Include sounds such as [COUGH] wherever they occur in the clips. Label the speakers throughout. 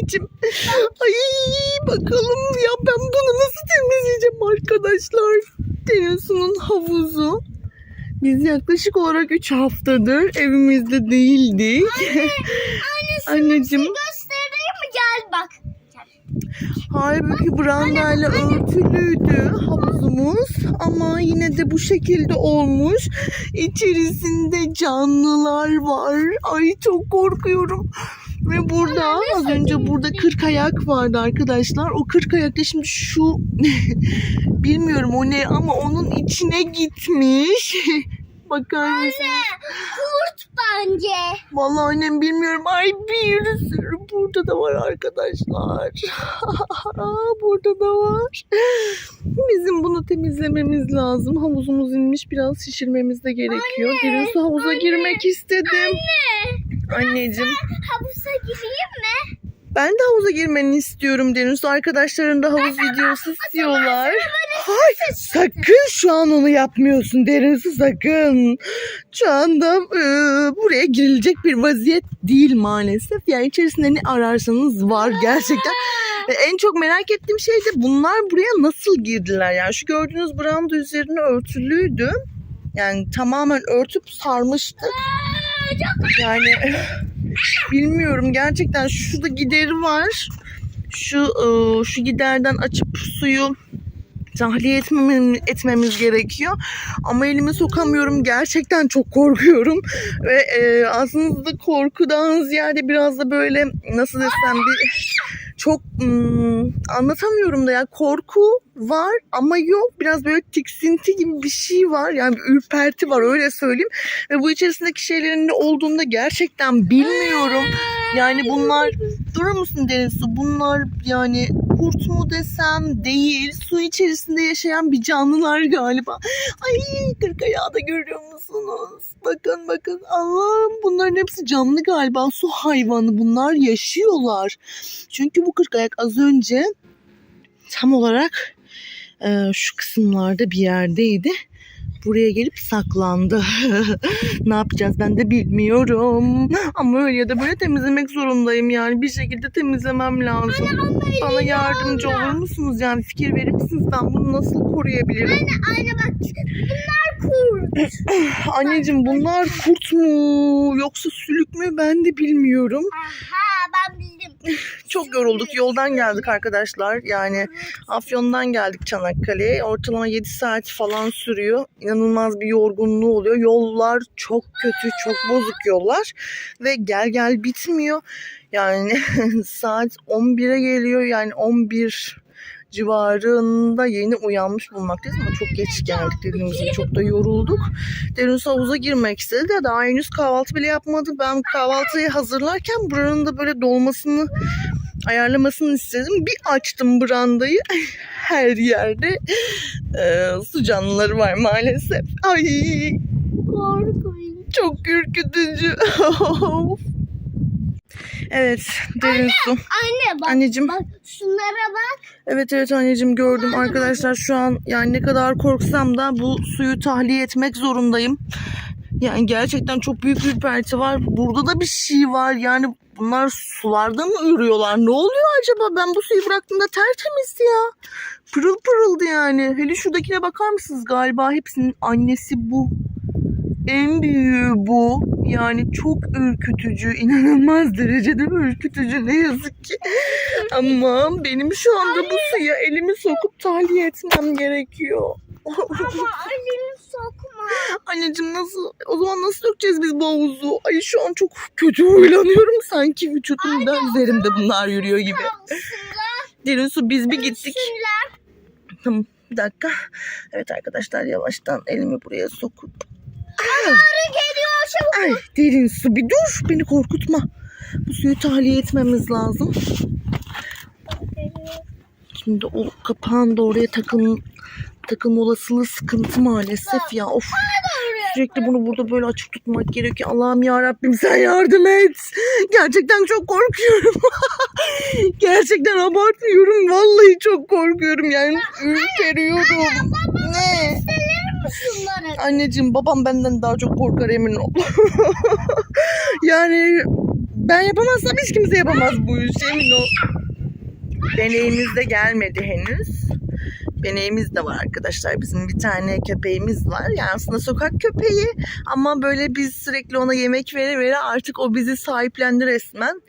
Speaker 1: anneciğim. Ay bakalım ya ben bunu nasıl temizleyeceğim arkadaşlar. Deniz'in havuzu. Biz yaklaşık olarak 3 haftadır evimizde değildik. Anneciğim
Speaker 2: Göstereyim mi? Gel bak.
Speaker 1: halbuki brandayla örtülüydü havuzumuz ama yine de bu şekilde olmuş. İçerisinde canlılar var. Ay çok korkuyorum. Ve burada az önce burada 40 ayak vardı arkadaşlar. O 40 ayak da şimdi şu [LAUGHS] bilmiyorum o ne ama onun içine gitmiş. [LAUGHS] Bakar mısın?
Speaker 2: Kurt bence.
Speaker 1: Vallahi annem bilmiyorum. Ay bir sürü burada da var arkadaşlar. [LAUGHS] burada da var. Bizim bunu temizlememiz lazım. Havuzumuz inmiş. Biraz şişirmemiz de gerekiyor. Derin su havuza girmek istedim. Anneciğim.
Speaker 2: Havuza gireyim mi?
Speaker 1: Ben de havuza girmeni istiyorum su. Arkadaşların da havuz videosu istiyorlar. Hayır sakın şu an onu yapmıyorsun su sakın. Şu anda e, buraya girilecek bir vaziyet değil maalesef. Yani içerisinde ne ararsanız var gerçekten. Ve en çok merak ettiğim şey de bunlar buraya nasıl girdiler? Yani şu gördüğünüz branda üzerine örtülüydü. Yani tamamen örtüp sarmıştık. Yani [LAUGHS] bilmiyorum gerçekten şurada gideri var. Şu e, şu giderden açıp suyu tahliye etmemiz, etmemiz gerekiyor. Ama elimi sokamıyorum. Gerçekten çok korkuyorum. Ve e, aslında korkudan ziyade biraz da böyle nasıl desem bir çok hmm, anlatamıyorum da ya. Korku var ama yok. Biraz böyle tiksinti gibi bir şey var. Yani bir ürperti var öyle söyleyeyim. Ve bu içerisindeki şeylerin ne olduğunu da gerçekten bilmiyorum. Yani bunlar durur musun Deniz bunlar yani kurt mu desem değil su içerisinde yaşayan bir canlılar galiba. Ay kırk ayağı da görüyor musunuz? Bakın bakın. Allah'ım bunların hepsi canlı galiba. Su hayvanı bunlar yaşıyorlar. Çünkü bu kırk ayak az önce tam olarak e, şu kısımlarda bir yerdeydi. Buraya gelip saklandı. [LAUGHS] ne yapacağız ben de bilmiyorum. Ama öyle ya da böyle temizlemek zorundayım yani. Bir şekilde temizlemem lazım. Bana yardımcı olur musunuz? Yani fikir verir misiniz? Ben bunu nasıl koruyabilirim?
Speaker 2: Anne bak. Bunlar kurt.
Speaker 1: Anneciğim bunlar kurt mu? Yoksa sülük mü? Ben de bilmiyorum.
Speaker 2: Aha ben bildim.
Speaker 1: Çok yorulduk. Yoldan geldik arkadaşlar. Yani Afyon'dan geldik Çanakkale'ye. Ortalama 7 saat falan sürüyor. İnanılmaz bir yorgunluğu oluyor. Yollar çok kötü, çok bozuk yollar. Ve gel gel bitmiyor. Yani [LAUGHS] saat 11'e geliyor. Yani 11 civarında yeni uyanmış bulmaktayız ama çok geç geldik dediğimiz gibi çok da yorulduk. Derin su havuza girmek istedi de daha henüz kahvaltı bile yapmadı. Ben kahvaltıyı hazırlarken buranın da böyle dolmasını ayarlamasını istedim. Bir açtım brandayı. [LAUGHS] Her yerde e, su canlıları var maalesef. Ay çok ürkütücü. [LAUGHS] evet derin su.
Speaker 2: Anne bak.
Speaker 1: Anneciğim.
Speaker 2: Bak şunlara bak.
Speaker 1: Evet evet anneciğim gördüm arkadaşlar şu an yani ne kadar korksam da bu suyu tahliye etmek zorundayım. Yani gerçekten çok büyük bir ürperti var. Burada da bir şey var yani bunlar sularda mı ürüyorlar? Ne oluyor acaba? Ben bu suyu bıraktığımda tertemizdi ya. Pırıl pırıldı yani. Hele şuradakine bakar mısınız? Galiba hepsinin annesi bu. En büyüğü bu. Yani çok ürkütücü, inanılmaz derecede ürkütücü ne yazık ki. Ama benim şu anda bu suya elimi sokup tahliye etmem gerekiyor.
Speaker 2: Ama elini sokma.
Speaker 1: Anneciğim nasıl, o zaman nasıl dökeceğiz biz bu havuzu? Ay şu an çok kötü huylanıyorum sanki vücudumda üzerimde bunlar yürüyor gibi. Derin su biz bir gittik. Tamam bir dakika. Evet arkadaşlar yavaştan elimi buraya sokup.
Speaker 2: Arı geliyor çabuk.
Speaker 1: Ay derin su bir dur beni korkutma. Bu suyu tahliye etmemiz lazım. Şimdi o kapağın da oraya takın takılma olasılığı sıkıntı maalesef ya. Of. Sürekli bunu burada böyle açık tutmak gerekiyor. Allah'ım ya Rabbim sen yardım et. Gerçekten çok korkuyorum. [LAUGHS] Gerçekten abartmıyorum. Vallahi çok korkuyorum yani. Ürperiyorum. Ne?
Speaker 2: Şunları.
Speaker 1: Anneciğim babam benden daha çok korkar emin ol. [LAUGHS] yani Ben yapamazsam hiç kimse yapamaz bu işi emin ol. Beneğimiz de gelmedi henüz. Beneğimiz de var arkadaşlar. Bizim bir tane köpeğimiz var. Yani aslında sokak köpeği ama böyle biz sürekli ona yemek vere vere artık o bizi sahiplendi resmen.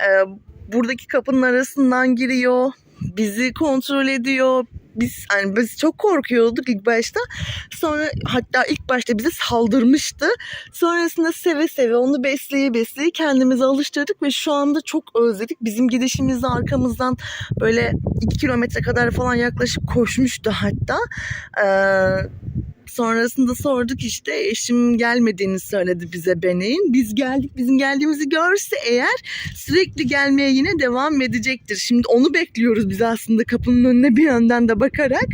Speaker 1: Ee, buradaki kapının arasından giriyor. Bizi kontrol ediyor. Biz hani biz çok korkuyorduk ilk başta. Sonra hatta ilk başta bize saldırmıştı. Sonrasında seve seve onu besleye besleye kendimize alıştırdık ve şu anda çok özledik. Bizim gidişimizde arkamızdan böyle 2 kilometre kadar falan yaklaşıp koşmuştu hatta. Ee, sonrasında sorduk işte eşim gelmediğini söyledi bize Benek'in. Biz geldik bizim geldiğimizi görse eğer sürekli gelmeye yine devam edecektir. Şimdi onu bekliyoruz biz aslında kapının önüne bir yönden de bakarak.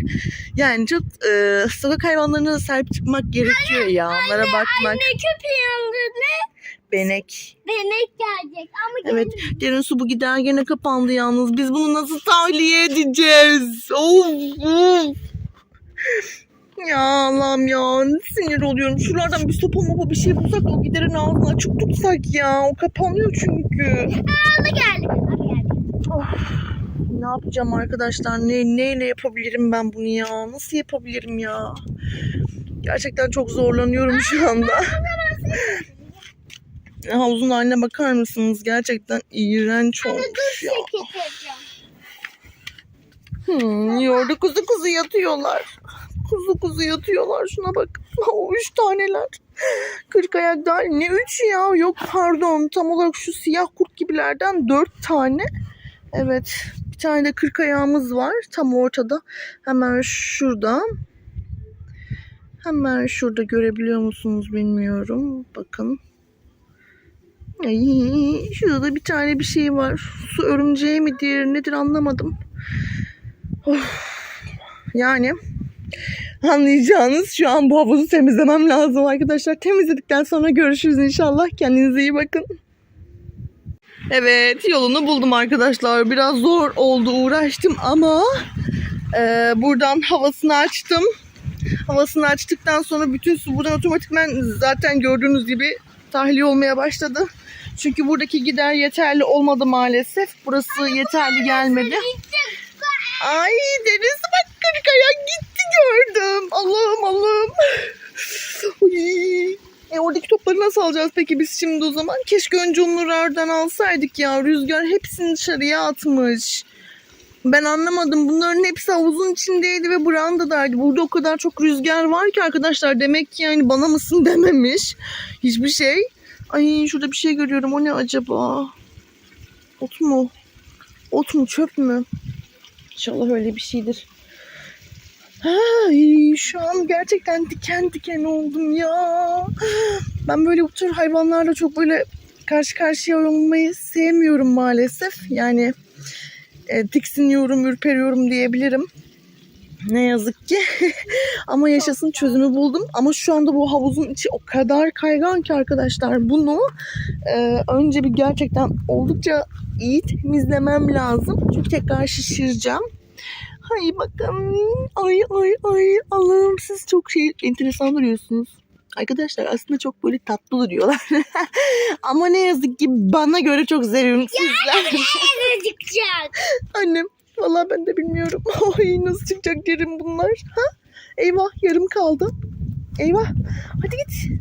Speaker 1: Yani çok e, sokak hayvanlarına sahip çıkmak gerekiyor ya. Onlara bakmak.
Speaker 2: Ne köpeğin adı ne?
Speaker 1: Benek.
Speaker 2: Benek gelecek ama
Speaker 1: Evet. Derin su bu gider gene kapandı yalnız. Biz bunu nasıl tahliye edeceğiz? Of, of. Ya Allah'ım ya sinir oluyorum. Şuralardan bir sopa mopa bir şey bulsak da o giderin ağzını açık tutsak ya. O kapanıyor çünkü.
Speaker 2: Adı geldi. Geldi.
Speaker 1: Ne yapacağım arkadaşlar? Ne, neyle yapabilirim ben bunu ya? Nasıl yapabilirim ya? Gerçekten çok zorlanıyorum şu anda. Havuzun [LAUGHS] haline bakar mısınız? Gerçekten iğrenç olmuş ya. Hmm, yorda kuzu kuzu yatıyorlar. Kuzu kuzu yatıyorlar. Şuna bak. [LAUGHS] O üç taneler. Kırk ayak daha ne üç ya? Yok pardon. Tam olarak şu siyah kurt gibilerden dört tane. Evet. Bir tane de kırk ayağımız var. Tam ortada. Hemen şurada. Hemen şurada görebiliyor musunuz bilmiyorum. Bakın. Ay, şurada da bir tane bir şey var. Su örümceği midir nedir anlamadım. Yani anlayacağınız şu an bu havuzu temizlemem lazım arkadaşlar. Temizledikten sonra görüşürüz inşallah. Kendinize iyi bakın. Evet yolunu buldum arkadaşlar. Biraz zor oldu uğraştım ama e, buradan havasını açtım. Havasını açtıktan sonra bütün su buradan otomatikman zaten gördüğünüz gibi tahliye olmaya başladı. Çünkü buradaki gider yeterli olmadı maalesef. Burası yeterli gelmedi. Ay deniz bak kırk ayak gitti gördüm. Allah'ım Allah'ım. Uy. E oradaki topları nasıl alacağız peki biz şimdi o zaman? Keşke önce onları alsaydık ya. Rüzgar hepsini dışarıya atmış. Ben anlamadım. Bunların hepsi havuzun içindeydi ve brandadaydı. Burada o kadar çok rüzgar var ki arkadaşlar. Demek ki yani bana mısın [LAUGHS] dememiş. Hiçbir şey. Ay şurada bir şey görüyorum. O ne acaba? Ot mu? Ot mu çöp mü? İnşallah öyle bir şeydir. Ay, şu an gerçekten diken diken oldum ya. Ben böyle bu tür hayvanlarla çok böyle karşı karşıya olmayı sevmiyorum maalesef. Yani e, tiksiniyorum, ürperiyorum diyebilirim. Ne yazık ki. [LAUGHS] Ama yaşasın çözümü buldum. Ama şu anda bu havuzun içi o kadar kaygan ki arkadaşlar. Bunu e, önce bir gerçekten oldukça iyi temizlemem lazım. Çünkü tekrar şişireceğim. Hay bakın. Ay ay ay. Allah'ım siz çok şey enteresan duruyorsunuz. Arkadaşlar aslında çok böyle tatlı duruyorlar. [LAUGHS] Ama ne yazık ki bana göre çok sevimsizler.
Speaker 2: Ezecekecek. [LAUGHS]
Speaker 1: Annem. Vallahi ben de bilmiyorum. [LAUGHS] Ay nasıl çıkacak derim bunlar. Ha? Eyvah yarım kaldı. Eyvah. Hadi git.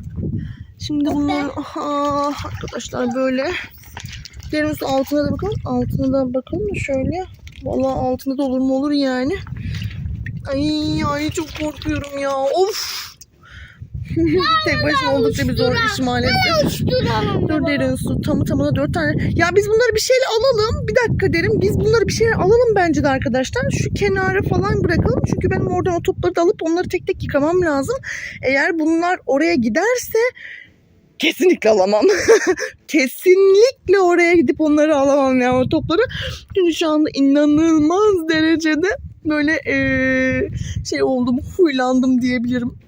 Speaker 1: Şimdi bunlar aha, arkadaşlar böyle. Derin su altına da bakalım. Altına da bakalım şöyle. Vallahi altında da olur mu olur yani. Ay ay çok korkuyorum ya. Of. [LAUGHS] Tek başına oldukça bir zor iş maalesef. Dur derin su tamı tamına dört tane. Ya biz bunları bir şeyle alalım. Bir dakika derim. Biz bunları bir şeyle alalım bence de arkadaşlar. Şu kenara falan bırakalım. Çünkü benim oradan o topları da alıp onları tek tek yıkamam lazım. Eğer bunlar oraya giderse kesinlikle alamam. [LAUGHS] kesinlikle oraya gidip onları alamam ya o topları. Çünkü şu anda inanılmaz derecede böyle eee, şey oldum, huylandım diyebilirim.